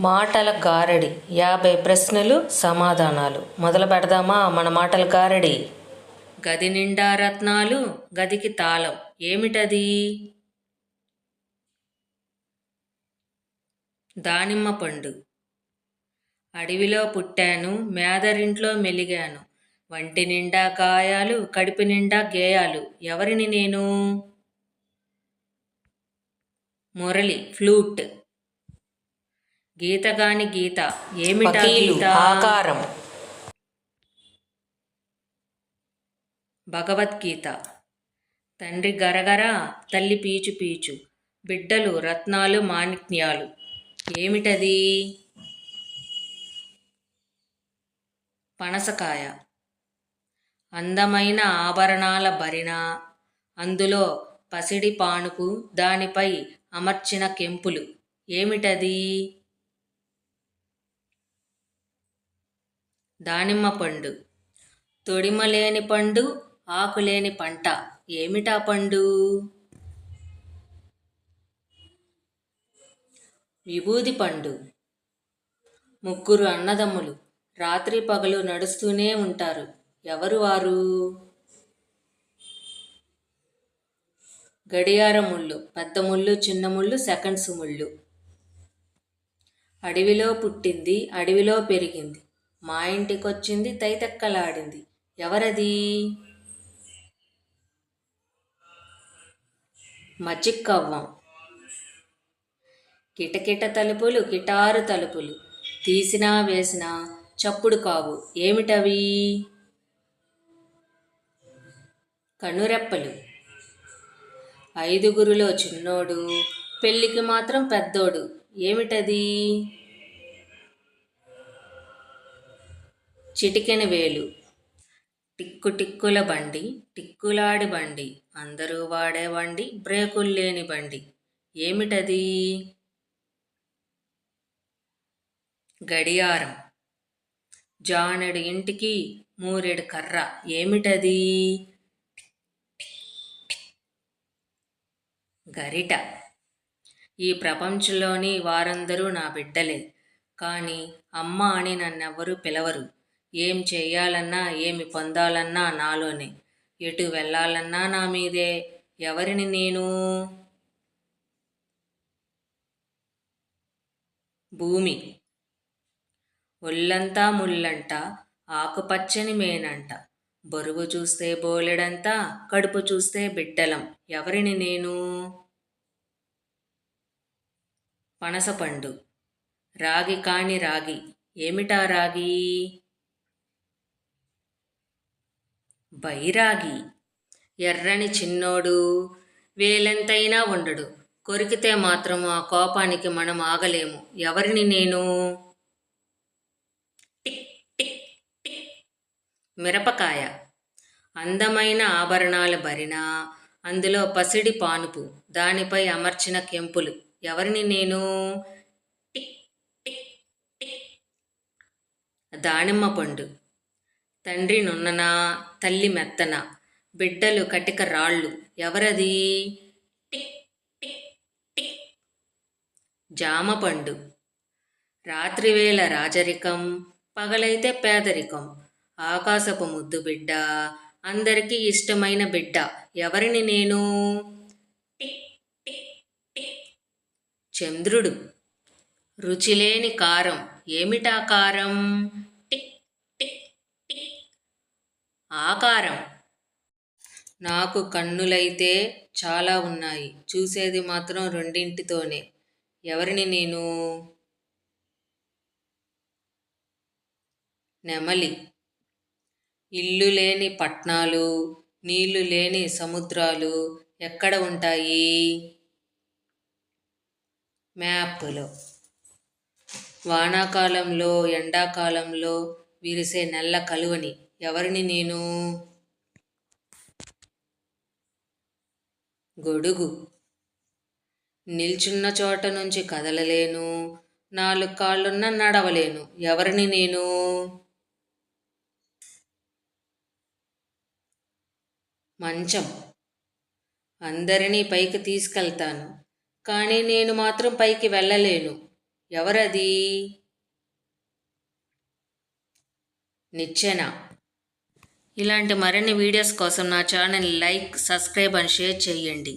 మాటల గారడి. యాభై ప్రశ్నలు సమాధానాలు. మొదలు పెడదామా మన మాటల గారడి. గది నిండా రత్నాలు గదికి తాళం. ఏమిటది? దానిమ్మ పండు. అడవిలో పుట్టాను మేదరింట్లో మెలిగాను. వంటి నిండా గాయాలు కడుపు నిండా గేయాలు. ఎవరిని నేను? మురళి. ఫ్లూట్. గీతగాని గీత ఏమిటా గీత? ఆకారం. భగవద్గీత. తండ్రి గరగర తల్లి పీచు పీచు. బిడ్డలు రత్నాలు మాణిక్యాలు. ఏమిటది? పనసకాయ. అందమైన ఆభరణాల భరిణ అందులో పసిడి పానుపు దానిపై అమర్చిన కెంపులు. ఏమిటది? దానిమ్మ పండు. తొడిమలేని పండు ఆకులేని పంట. ఏమిటా పండు? విభూది పండు. ముగ్గురు అన్నదమ్ములు రాత్రి పగలు నడుస్తూనే ఉంటారు. ఎవరు వారు? గడియార ముళ్ళు పెద్ద ముళ్ళు చిన్న ముళ్ళు సెకండ్స్ ముళ్ళు. అడవిలో పుట్టింది అడవిలో పెరిగింది. మా ఇంటికొచ్చింది తైతక్కలాడింది. ఎవరది? మజ్జిక్కవ్వం. కిటకిట తలుపులు కిటారు తలుపులు. తీసినా వేసినా చప్పుడు కావు. ఏమిటవి? కనురెప్పలు. ఐదుగురులో చిన్నోడు పెళ్ళికి మాత్రం పెద్దోడు. ఏమిటది? చిటికెన వేలు. టిక్కు టిక్కుల బండి టిక్కులాడి బండి అందరూ వాడే బండి బ్రేకులు లేని బండి. ఏమిటది? గడియారం. జానెడు ఇంటికి మూరెడు కర్ర. ఏమిటది? గరిట. ఈ ప్రపంచంలోని వారందరూ నా బిడ్డలే. కానీ అమ్మ అని నన్నెవ్వరూ పిలవరు. ఏం చేయాలన్నా ఏమి పొందాలన్నా నాలోనే. ఎటు వెళ్ళాలన్నా నా మీదే. ఎవరిని నేను? భూమి. ఒళ్ళంతా ముళ్ళంట ఆకుపచ్చని మేనంట. బరువు చూస్తే బోలెడంతా కడుపు చూస్తే బిడ్డలం. ఎవరిని నేను? పనసపండు. రాగి కాని రాగి. ఏమిటా రాగి? బైరాగి. ఎర్రని చిన్నోడు వేలెంతైనా ఉండడు కొరికితే మాత్రం ఆ కోపానికి మనం ఆగలేము. ఎవరిని నేను? Tick tick tick. మిరపకాయ. అందమైన ఆభరణాల భరిన అందులో పసిడి పానుపు దానిపై అమర్చిన కెంపులు. ఎవరిని నేను? Tick tick tick. దానిమ్మ పండు. తండ్రి నున్ననా తల్లి మెత్తన బిడ్డలు కటిక రాళ్ళు ఎవరది? Tick tick tick. జామ పండు రాత్రివేళ రాజరికం పగలైతే పేదరికం. ఆకాశపు ముద్దు బిడ్డ అందరికీ ఇష్టమైన బిడ్డ ఎవరిని నేను? Tick tick tick. చంద్రుడు. రుచిలేని కారం ఏమిటా కారం టిక్ టిక్ టిక్ ఆకారం. నాకు కన్నులైతే చాలా ఉన్నాయి. చూసేది మాత్రం రెండింటితోనే. ఎవరిని నేను? నెమలి. ఇల్లు లేని పట్నాలు నీళ్ళు లేని సముద్రాలు ఎక్కడ ఉంటాయి? మ్యాప్లో. వానాకాలంలో ఎండాకాలంలో విరిసే నల్ల కలువని. ఎవరిని నేను? గొడుగు. నిల్చున్న చోట నుంచి కదలలేను. నాలుగు కాళ్ళున్న నడవలేను. ఎవరిని నేను? మంచం. అందరినీ పైకి తీసుకెళ్తాను. కానీ నేను మాత్రం పైకి వెళ్ళలేను. ఎవరది? నిచ్చెన. ఇలాంటి మరిన్ని వీడియోస్ కోసం నా channel like subscribe and share చేయండి.